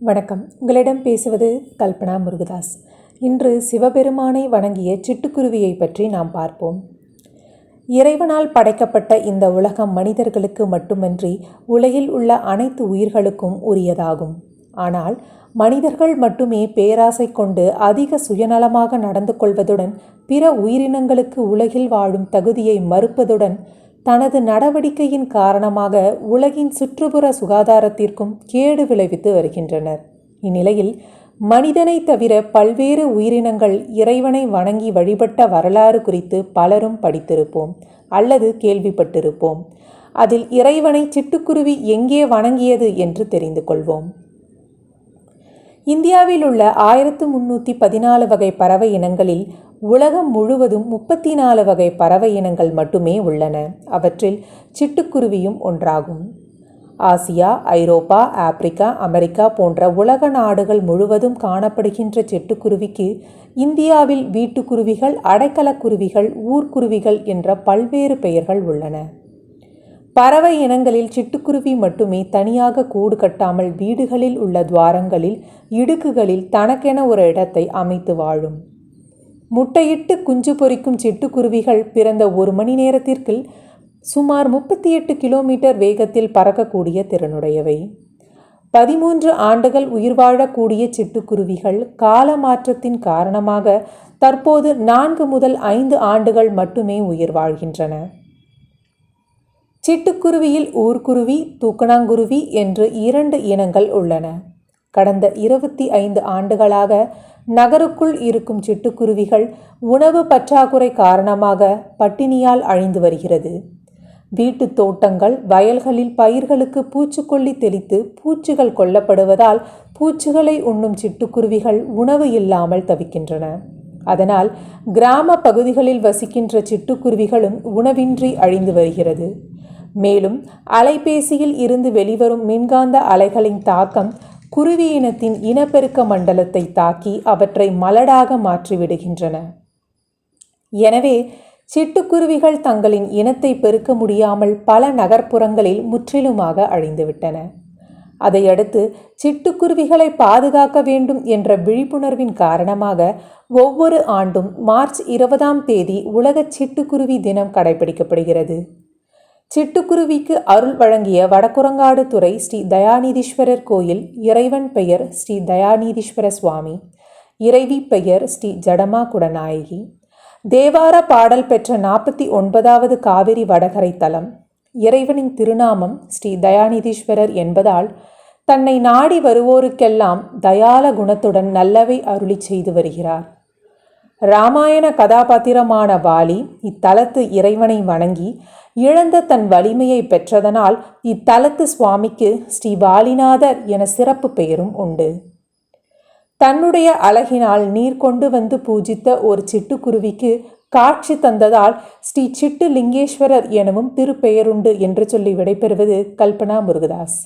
வணக்கம். உங்களிடம் பேசுவது கல்பனா முருகதாஸ். இன்று சிவபெருமானை வணங்கிய சிட்டுக்குருவியை பற்றி நாம் பார்ப்போம். இறைவனால் படைக்கப்பட்ட இந்த உலகம் மனிதர்களுக்கு மட்டுமன்றி உலகில் உள்ள அனைத்து உயிர்களுக்கும் உரியதாகும். ஆனால் மனிதர்கள் மட்டுமே பேராசை கொண்டு அதிக சுயநலமாக நடந்து கொள்வதுடன் பிற உயிரினங்களுக்கு உலகில் வாழும் தகுதியை மறுப்பதுடன் தனது நடவடிக்கையின் காரணமாக உலகின் சுற்றுப்புற சுகாதாரத்திற்கும் கேடு விளைவித்து வருகின்றனர். இந்நிலையில் மனிதனை தவிர பல்வேறு உயிரினங்கள் இறைவனை வணங்கி வழிபட்ட வரலாறு குறித்து பலரும் படித்திருப்போம் அல்லது கேள்விப்பட்டிருப்போம். அதில் இறைவனை சிட்டுக்குருவி எங்கே வணங்கியது என்று தெரிந்து கொள்வோம். இந்தியாவில் உள்ள ஆயிரத்து முன்னூற்றி பதினாலு வகை பறவை இனங்களில் உலகம் முழுவதும் முப்பத்தி நாலு வகை பறவை இனங்கள் மட்டுமே உள்ளன. அவற்றில் சிட்டுக்குருவியும் ஒன்றாகும். ஆசியா ஐரோப்பா ஆப்பிரிக்கா அமெரிக்கா போன்ற உலக நாடுகள் முழுவதும் காணப்படுகின்ற சிட்டுக்குருவிக்கு இந்தியாவில் வீட்டுக்குருவிகள் அடைக்கலக்குருவிகள் ஊர்க்குருவிகள் என்ற பல்வேறு பெயர்கள் உள்ளன. பறவை இனங்களில் சிட்டுக்குருவி மட்டுமே தனியாக கூடு கட்டாமல் வீடுகளில் உள்ள துவாரங்களில் இடுக்குகளில் தனக்கென ஒரு இடத்தை அமைத்து வாழும். முட்டையிட்டு குஞ்சு பொறிக்கும் சிட்டுக்குருவிகள் பிறந்த ஒரு மணி நேரத்திற்குள் சுமார் முப்பத்தி எட்டு கிலோமீட்டர் வேகத்தில் பறக்கக்கூடிய திறனுடையவை. பதிமூன்று ஆண்டுகள் உயிர் வாழக்கூடிய சிட்டுக்குருவிகள் கால மாற்றத்தின் காரணமாக தற்போது நான்கு முதல் ஐந்து ஆண்டுகள் மட்டுமே உயிர் வாழ்கின்றன சிட்டுக்குருவியில் ஊர்க்குருவி தூக்கணாங்குருவி என்று இரண்டு இனங்கள் உள்ளன. கடந்த இருபத்தி ஐந்து ஆண்டுகளாக நகருக்குள் இருக்கும் சிட்டுக்குருவிகள் உணவு பற்றாக்குறை காரணமாக பட்டினியால் அழிந்து வருகிறது. வீட்டு தோட்டங்கள் வயல்களில் பயிர்களுக்கு பூச்சிக்கொல்லி தெளித்து பூச்சிகள் கொல்லப்படுவதால் பூச்சிகளை உண்ணும் சிட்டுக்குருவிகள் உணவு இல்லாமல் தவிக்கின்றன. அதனால் கிராம பகுதிகளில் வசிக்கின்ற சிட்டுக்குருவிகளும் உணவின்றி அழிந்து வருகிறது. மேலும் அலைபேசியில் இருந்து வெளிவரும் மின்காந்த அலைகளின் தாக்கம் குருவி இனத்தின் இனப்பெருக்க மண்டலத்தை தாக்கி அவற்றை மலடாக மாற்றிவிடுகின்றன. எனவே சிட்டுக்குருவிகள் தங்களின் இனத்தை பெருக்க முடியாமல் பல நகர்ப்புறங்களில் முற்றிலுமாக அழிந்துவிட்டன. அதையடுத்து சிட்டுக்குருவிகளை பாதுகாக்க வேண்டும் என்ற விழிப்புணர்வின் காரணமாக ஒவ்வொரு ஆண்டும் மார்ச் இருபதாம் தேதி உலக சிட்டுக்குருவி தினம் கடைபிடிக்கப்படுகிறது. சிட்டுக்குருவிக்கு அருள் வழங்கிய வடக்குரங்காடு துறை ஸ்ரீ தயாநீதீஸ்வரர் கோயில் இறைவன் பெயர் ஸ்ரீ தயாநீதீஸ்வர சுவாமி இறைவி பெயர் ஸ்ரீ ஜடமா குடநாயகி தேவார பாடல் பெற்ற நாற்பத்தி ஒன்பதாவது காவிரி வடகரை தலம் இறைவனின் திருநாமம் ஸ்ரீ தயாநிதீஸ்வரர் என்பதால் தன்னை நாடி வருவோருக்கெல்லாம் தயால குணத்துடன் நல்லவை அருளி செய்து வருகிறார். ராமாயண கதாபாத்திரமான வாலி இத்தலத்து இறைவனை வணங்கி இழந்த தன் வலிமையை பெற்றதனால் இத்தலத்து சுவாமிக்கு ஸ்ரீ வாலிநாதர் என சிறப்பு பெயரும் உண்டு. தன்னுடைய அழகினால் நீர் கொண்டு வந்து பூஜித்த ஒரு சிட்டுக்குருவிக்கு காட்சி தந்ததால் ஸ்ரீ சிட்டு லிங்கேஸ்வரர் எனவும் திருப்பெயருண்டு என்று சொல்லி விடைபெறுவது கல்பனா முருகதாஸ்.